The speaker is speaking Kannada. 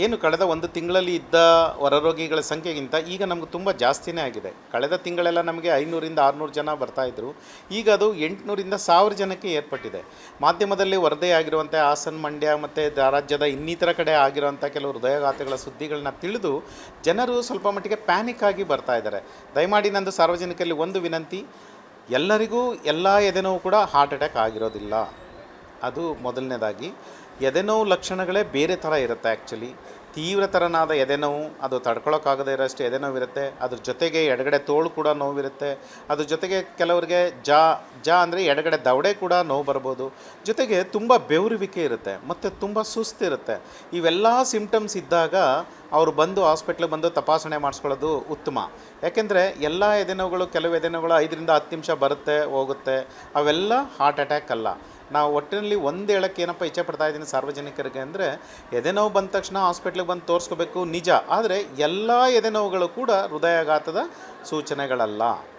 ಏನು ಕಳೆದ ಒಂದು ತಿಂಗಳಲ್ಲಿ ಇದ್ದ ಹೊರರೋಗಿಗಳ ಸಂಖ್ಯೆಗಿಂತ ಈಗ ನಮ್ಗೆ ತುಂಬ ಜಾಸ್ತಿನೇ ಆಗಿದೆ. ಕಳೆದ ತಿಂಗಳೆಲ್ಲ ನಮಗೆ ಐನೂರಿಂದ ಆರುನೂರು ಜನ ಬರ್ತಾಯಿದ್ರು ಈಗ ಅದು ಎಂಟುನೂರಿಂದ ಸಾವಿರ ಜನಕ್ಕೆ ಏರ್ಪಟ್ಟಿದೆ. ಮಾಧ್ಯಮದಲ್ಲಿ ವರದಿಯಾಗಿರುವಂತೆ ಹಾಸನ್ ಮಂಡ್ಯ ಮತ್ತು ರಾಜ್ಯದ ಇನ್ನಿತರ ಕಡೆ ಆಗಿರುವಂಥ ಕೆಲವು ಹೃದಯಾಘಾತಗಳ ಸುದ್ದಿಗಳನ್ನ ತಿಳಿದು ಜನರು ಸ್ವಲ್ಪ ಮಟ್ಟಿಗೆ ಪ್ಯಾನಿಕ್ ಆಗಿ ಬರ್ತಾ ಇದ್ದಾರೆ. ದಯಮಾಡಿ ನಂದು ಸಾರ್ವಜನಿಕರಲ್ಲಿ ಒಂದು ವಿನಂತಿ, ಎಲ್ಲರಿಗೂ ಎಲ್ಲ ಎದೆನೋವು ಕೂಡ ಹಾರ್ಟ್ ಅಟ್ಯಾಕ್ ಆಗಿರೋದಿಲ್ಲ. ಅದು ಮೊದಲನೇದಾಗಿ. ಎದೆನೋವು ಲಕ್ಷಣಗಳೇ ಬೇರೆ ಥರ ಇರುತ್ತೆ ಆ್ಯಕ್ಚುಲಿ ತೀವ್ರತರನಾದ ಎದೆನೋವು, ಅದು ತಡ್ಕೊಳೋಕ್ಕಾಗದೇ ಇರೋಷ್ಟು ಎದೆನೋವು ಇರುತ್ತೆ. ಅದ್ರ ಜೊತೆಗೆ ಎಡಗಡೆ ತೋಳು ಕೂಡ ನೋವಿರುತ್ತೆ ಅದ್ರ ಜೊತೆಗೆ ಕೆಲವರಿಗೆ ಜಾ ಜಾ ಅಂದರೆ ಎಡಗಡೆ ದವಡೆ ಕೂಡ ನೋವು ಬರ್ಬೋದು. ಜೊತೆಗೆ ತುಂಬ ಬೆವರುವಿಕೆ ಇರುತ್ತೆ, ಮತ್ತು ತುಂಬ ಸುಸ್ತಿರುತ್ತೆ ಇವೆಲ್ಲ ಸಿಂಪ್ಟಮ್ಸ್ ಇದ್ದಾಗ ಅವರು ಬಂದು ಹಾಸ್ಪಿಟ್ಲಿಗೆ ಬಂದು ತಪಾಸಣೆ ಮಾಡಿಸ್ಕೊಳ್ಳೋದು ಉತ್ತಮ. ಯಾಕೆಂದರೆ ಎಲ್ಲ ಎದೆನೋವುಗಳು, ಕೆಲವು ಎದೆನೋವುಗಳು ಐದರಿಂದ ಹತ್ತು ನಿಮಿಷ ಬರುತ್ತೆ, ಹೋಗುತ್ತೆ. ಅವೆಲ್ಲ ಹಾರ್ಟ್ ಅಟ್ಯಾಕ್ ಅಲ್ಲ. ನಾವು ಒಟ್ಟಿನಲ್ಲಿ ಒಂದು ಹೇಳಕ್ಕೆ ಏನಪ್ಪ ಇಚ್ಛೆ ಪಡ್ತಾ ಇದ್ದೀನಿ ಸಾರ್ವಜನಿಕರಿಗೆ ಅಂದರೆ ಎದೆನೋವು ಬಂದ ತಕ್ಷಣ ಹಾಸ್ಪಿಟ್ಲಿಗೆ ಬಂದು ತೋರಿಸ್ಕೋಬೇಕು, ನಿಜ. ಆದರೆ ಎಲ್ಲ ಎದೆನೋವುಗಳು ಕೂಡ ಹೃದಯಾಘಾತದ ಸೂಚನೆಗಳಲ್ಲ.